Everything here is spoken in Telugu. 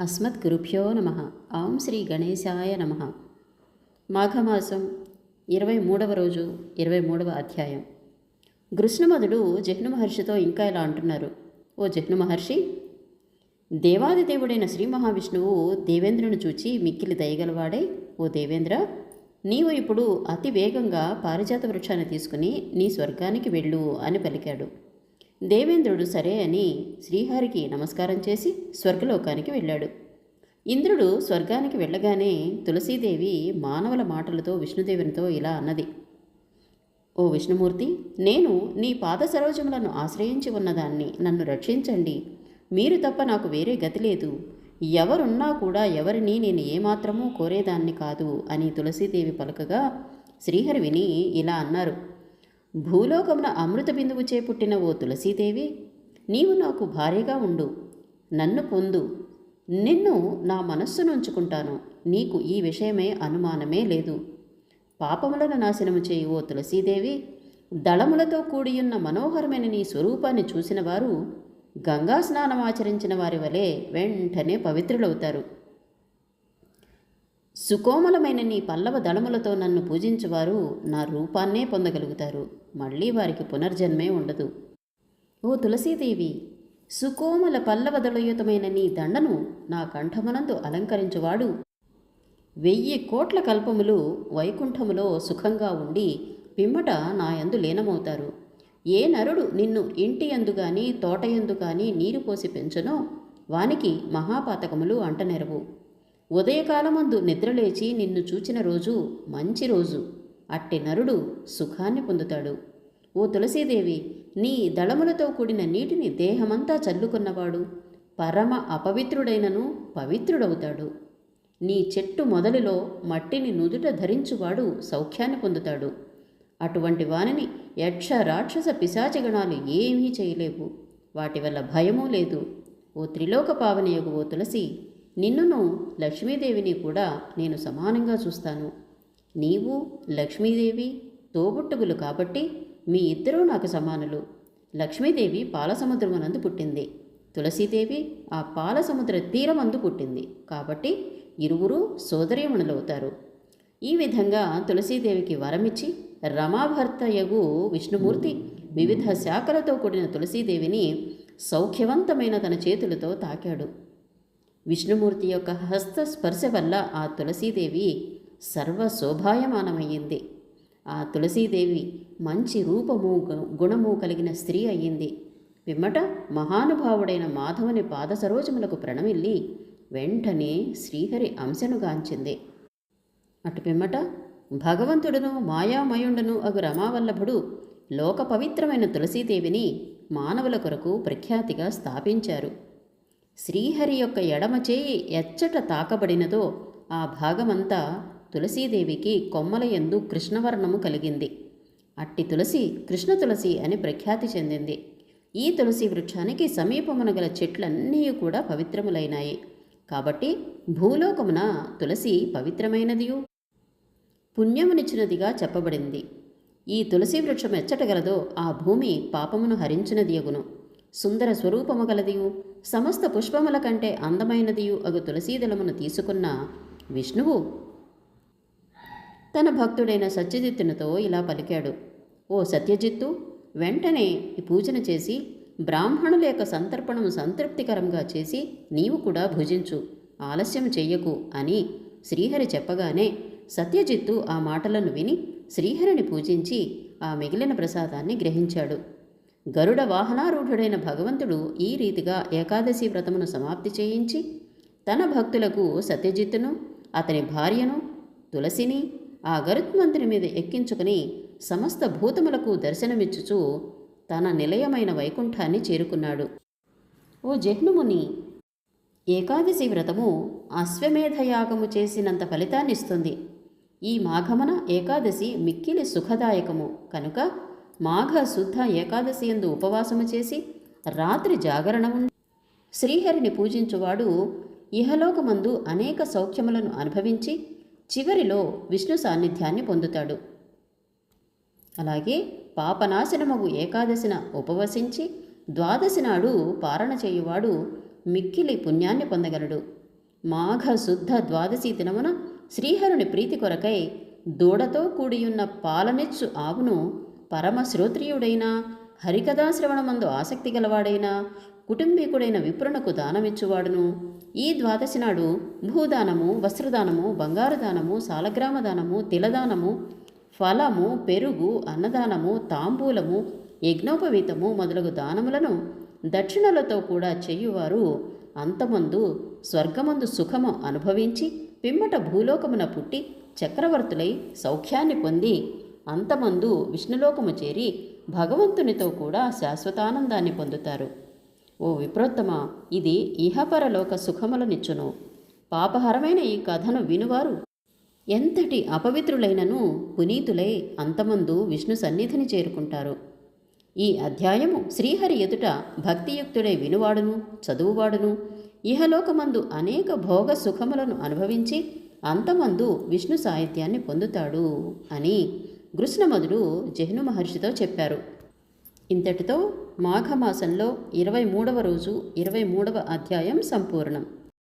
అస్మద్గురుభ్యో నమ. ఆం శ్రీ గణేశాయ నమ. మాఘమాసం ఇరవై మూడవ రోజు ఇరవై మూడవ అధ్యాయం. కృష్ణమధుడు జహ్ను మహర్షితో ఇంకా ఇలా అంటున్నారు. ఓ జహ్ను మహర్షి దేవాది దేవుడైన శ్రీ మహావిష్ణువు దేవేంద్రుని చూచి మిక్కిలి దయగలవాడే? ఓ దేవేంద్ర నీవు ఇప్పుడు అతి వేగంగా పారిజాత వృక్షాన్ని తీసుకుని నీ స్వర్గానికి వెళ్ళు అని పలికాడు. దేవేంద్రుడు సరే అని శ్రీహరికి నమస్కారం చేసి స్వర్గలోకానికి వెళ్ళాడు. ఇంద్రుడు స్వర్గానికి వెళ్ళగానే తులసీదేవి మానవుల మాటలతో విష్ణుదేవునితో ఇలా అన్నది. ఓ విష్ణుమూర్తి నేను నీ పాద సరోజములను ఆశ్రయించి ఉన్నదాన్ని నన్ను రక్షించండి. మీరు తప్ప నాకు వేరే గతి లేదు. ఎవరున్నా కూడా ఎవరిని నేను ఏమాత్రమూ కోరేదాన్ని కాదు అని తులసీదేవి పలకగా శ్రీహరి విని ఇలా అన్నారు. భూలోకమున అమృత బిందువు చేపుట్టిన ఓ తులసీదేవి నీవు నాకు భార్యగా ఉండు నన్ను పొందు నిన్ను నా మనస్సును ఉంచుకుంటాను నీకు ఈ విషయమే అనుమానమే లేదు. పాపములను నాశనము చేయి ఓ తులసీదేవి దళములతో కూడియున్న మనోహరమైన నీ స్వరూపాన్ని చూసిన వారు గంగా స్నానం ఆచరించిన వారి వలె వెంటనే పవిత్రులవుతారు. సుకోమలమైన నీ పల్లవ దళములతో నన్ను పూజించువారు నా రూపాన్నే పొందగలుగుతారు. మళ్ళీ వారికి పునర్జన్మే ఉండదు. ఓ తులసీదేవి సుకోమల పల్లవ దళయుతమైన నీ దండను నా కంఠమునందు అలంకరించువాడు. వెయ్యి కోట్ల కల్పములు వైకుంఠములో సుఖంగా ఉండి పిమ్మట నా యందు లీనమవుతారు. ఏ నరుడు నిన్ను ఇంటి యందు గాని తోట యందు గాని నీరు పోసి పెంచునో వానికి మహాపాతకములు అంటనెరవు. ఉదయకాలమందు నిద్రలేచి నిన్ను చూచిన రోజు మంచి రోజు. అట్టి నరుడు సుఖాన్ని పొందుతాడు. ఓ తులసీదేవి నీ దళములతో కూడిన నీటిని దేహమంతా చల్లుకున్నవాడు పరమ అపవిత్రుడైనను పవిత్రుడవుతాడు. నీ చెట్టు మొదలులో మట్టిని నుదుట ధరించువాడు సౌఖ్యాన్ని పొందుతాడు. అటువంటి వానిని యక్ష రాక్షస పిశాచగణాలు ఏమీ చేయలేవు. వాటి వల్ల భయమూ లేదు. ఓ త్రిలోక పావనియగు ఓ తులసి నిన్నును లక్ష్మీదేవిని కూడా నేను సమానంగా చూస్తాను. నీవు లక్ష్మీదేవి తోబుట్టుగులు కాబట్టి మీ ఇద్దరూ నాకు సమానులు. లక్ష్మీదేవి పాలసముద్రమునందు పుట్టింది. తులసీదేవి ఆ పాలసముద్ర తీరమందు పుట్టింది. కాబట్టి ఇరువురు సోదరీమణులవుతారు ఈ విధంగా తులసీదేవికి వరమిచ్చి రమాభర్తయగు విష్ణుమూర్తి వివిధ శాఖలతో కూడిన తులసీదేవిని సౌఖ్యవంతమైన తన చేతులతో తాకాడు. విష్ణుమూర్తి యొక్క హస్త స్పర్శ వల్ల ఆ తులసీదేవి సర్వశోభాయమానమయ్యింది. ఆ తులసీదేవి మంచి రూపము గుణము కలిగిన స్త్రీ అయ్యింది. పిమ్మట మహానుభావుడైన మాధవుని పాద సరోజములకు ప్రణమిల్లి వెంటనే శ్రీహరి అంశనుగాంచింది అటు పిమ్మట భగవంతుడును మాయామయుండును అగు రమావల్లభుడు లోక పవిత్రమైన తులసీదేవిని మానవుల కొరకు ప్రఖ్యాతిగా స్థాపించారు. శ్రీహరి యొక్క ఎడమ చేయి ఎచ్చట తాకబడినదో ఆ భాగమంతా తులసీదేవికి కొమ్మల ఎందు కృష్ణవర్ణము కలిగింది. అట్టి తులసి కృష్ణ తులసి అని ప్రఖ్యాతి చెందింది. ఈ తులసి వృక్షానికి సమీపమున గల చెట్లన్నీ కూడా పవిత్రములైనాయి. కాబట్టి భూలోకమున తులసి పవిత్రమైనదియు? పుణ్యమునిచ్చినదిగా చెప్పబడింది. ఈ తులసి వృక్షం ఎచ్చటగలదో ఆ భూమి పాపమును హరించినదియగును. సుందర స్వరూపము గలదియు సమస్త పుష్పముల కంటే అందమైనదియు అగు తులసీదళమును తీసుకున్న విష్ణువు. తన భక్తుడైన సత్యజిత్తునితో ఇలా పలికాడు. ఓ సత్యజిత్తు వెంటనే పూజన చేసి బ్రాహ్మణుల యొక్క సంతర్పణము సంతృప్తికరంగా చేసి నీవు కూడా భుజించు ఆలస్యం చెయ్యకు అని శ్రీహరి చెప్పగానే సత్యజిత్తు ఆ మాటలను విని శ్రీహరిని పూజించి ఆ మిగిలిన ప్రసాదాన్ని గ్రహించాడు. గరుడ వాహనారూఢుడైన భగవంతుడు ఈ రీతిగా ఏకాదశి వ్రతమును సమాప్తి చేయించి తన భక్తులకు సత్యజిత్తును అతని భార్యను తులసిని ఆ గరుత్మంతుని మీద ఎక్కించుకుని సమస్త భూతములకు దర్శనమిచ్చుచూ తన నిలయమైన వైకుంఠాన్ని చేరుకున్నాడు. ఓ జహ్నుముని ఏకాదశి వ్రతము అశ్వమేధయాగము చేసినంత ఫలితాన్నిస్తుంది. ఈ మాఘమన ఏకాదశి మిక్కిలి సుఖదాయకము. కనుక మాఘ శుద్ధ ఏకాదశి ఎందు ఉపవాసము చేసి రాత్రి జాగరణ ఉండి. శ్రీహరిని పూజించువాడు ఇహలోకమందు అనేక సౌఖ్యములను అనుభవించి చివరిలో విష్ణు సాన్నిధ్యాన్ని పొందుతాడు. అలాగే పాపనాశనమగు ఏకాదశిన ఉపవసించి ద్వాదశి నాడు పారణ చేయువాడు మిక్కిలి పుణ్యాన్ని పొందగలడు. మాఘ శుద్ధ ద్వాదశి దినమున శ్రీహరుని ప్రీతి కొరకై దూడతో కూడియున్న పాలనెచ్చు ఆవును పరమ శ్రోత్రియుడైన హరికథాశ్రవణమందు ఆసక్తి గలవాడైన కుటుంబీకుడైన విప్రునకు దానమిచ్చువాడును. ఈ ద్వాదశి నాడు భూదానము వస్త్రదానము బంగారు దానము సాలగ్రామ దానము తిలదానము ఫలము పెరుగు అన్నదానము తాంబూలము యజ్ఞోపవీతము మొదలగు దానములను దక్షిణలతో కూడా చేయువారు అంతమందు స్వర్గమందు సుఖము అనుభవించి పిమ్మట భూలోకమున పుట్టి చక్రవర్తులై సౌఖ్యాన్ని పొంది అంతమందు విష్ణులోకము చేరి భగవంతునితో కూడా శాశ్వతానందాన్ని పొందుతారు. ఓ విప్రోత్తమ ఇది ఇహపరలోక సుఖములనిచ్చును. పాపహరమైన ఈ కథను వినువారు. ఎంతటి అపవిత్రులైనను పునీతులై అంతమందు విష్ణు సన్నిధిని చేరుకుంటారు. ఈ అధ్యాయము శ్రీహరి ఎదుట భక్తియుక్తుడై వినువాడును చదువువాడును ఇహలోకమందు అనేక భోగ సుఖములను అనుభవించి అంతమందు విష్ణు సాహిత్యాన్ని పొందుతాడు అని కృష్ణమధుడు జహ్ను మహర్షితో చెప్పారు. ఇంతటితో మాఘమాసంలో ఇరవై మూడవ రోజు ఇరవై మూడవ అధ్యాయం సంపూర్ణం.